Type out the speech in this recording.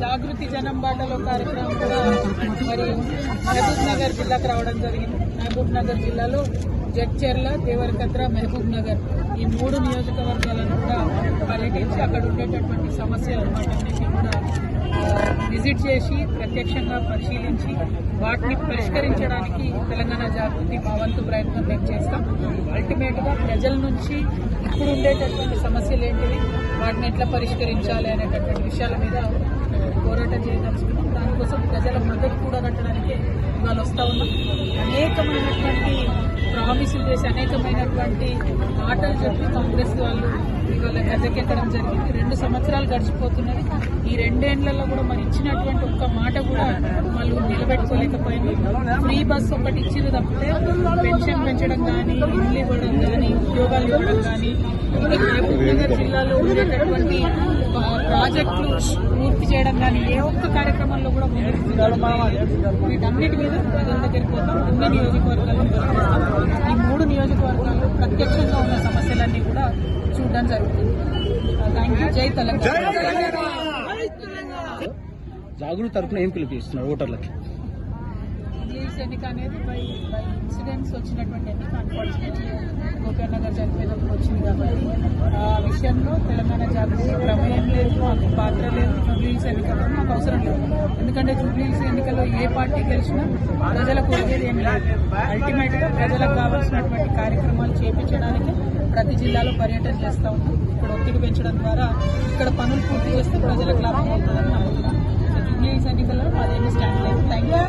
జాగృతి జనం బాటలో కార్యక్రమం కూడా మరి మహబూబ్ నగర్ జిల్లాకు రావడం జరిగింది. మహబూబ్ నగర్ జిల్లాలో జడ్చర్ల దేవరకద్ర మహబూబ్ నగర్ ఈ మూడు నియోజకవర్గాలను కూడా పర్యటించి అక్కడ ఉండేటటువంటి సమస్యలు వాటన్నిటిని కూడా విజిట్ చేసి ప్రత్యక్షంగా పరిశీలించి వాటిని పరిష్కరించడానికి తెలంగాణ జాగృతి మా వంతు ప్రయత్నం మేము చేస్తాం. అల్టిమేట్గా ప్రజల నుంచి ఇప్పుడు ఉండేటటువంటి సమస్యలు ఏంటివి వాటిని ఎట్లా పరిష్కరించాలి అనేటటువంటి విషయాల మీద పోరాటం చేయదలుచుకున్నాం. దానికోసం ప్రజల మద్దతు కూడా కట్టడానికి ఇవాళ వస్తూ ఉన్నాం. అనేకమైనటువంటి ప్రామిసులు చేసి అనేకమైనటువంటి ఆటలు చెప్పి కాంగ్రెస్ వాళ్ళు ఇవాళ గద్దెకెక్కడం జరిగింది. రెండు సంవత్సరాలు గడిచిపోతున్నది. ఈ రెండేళ్ళలో కూడా మరి ఇచ్చినటువంటి ఒక్క మాట కూడా వాళ్ళు నిలబెట్టుకోలేకపోయింది. ఫ్రీ బస్ ఒకటి ఇచ్చింది తప్పితే పెన్షన్ పెంచడం కానీ ఇల్లు ఇవ్వడం కానీ ఉద్యోగాలు ఇవ్వడం కానీ మహబూబ్ నగర్ జిల్లాలో ఉండేటటువంటి ప్రాజెక్టులు పూర్తి చేయడం కానీ ఏ ఒక్క కార్యక్రమంలో కూడా. వీటన్నిటి మీద ప్రజల దగ్గరికి పోతాం. అన్ని నియోజకవర్గాల్లో. ఈ మూడు నియోజకవర్గాల్లో ప్రత్యక్షంగా ఉన్న సమస్యలన్నీ కూడా చూడడం జరుగుతుంది. థ్యాంక్ యూ జై తెలంగాణ. జాగృతి తరపున ఏం పిలుపుస్తున్నారు ఓటర్లకి? ఇంగ్లీష్ ఎన్నిక అనేది బై బై ఇన్సిడెంట్స్ వచ్చినటువంటి ఎన్నిక అన్ఫార్చునేట్లీ గోపీఆర్ నగర్ చనిపోయినప్పుడు వచ్చింది కాబట్టి. విషయంలో తెలంగాణ జాతీయ ప్రమేయం లేదు మాకు పాత్ర లేదు జూబ్లీస్ ఎన్నికల్లో మాకు అవసరం లేదు. ఎందుకంటే జూబ్లీస్ ఎన్నికల్లో ఏ పార్టీ గెలిచినా ప్రజలకు ఒకేది ఏం లేదు. అల్టిమేట్గా ప్రజలకు కావాల్సినటువంటి కార్యక్రమాలు చేపించడానికి ప్రతి జిల్లాలో పర్యటన చేస్తా ఉంటాం ఇక్కడ ఒత్తిడి పెంచడం ద్వారా ఇక్కడ పనులు పూర్తి చేస్తే ప్రజలకు లాభం అవుతుందని నమ్ముతున్నాం సో జూబ్లీస్ ఎన్నికల్లో మాదేమి స్టాండ్ లేదు థ్యాంక్ యూ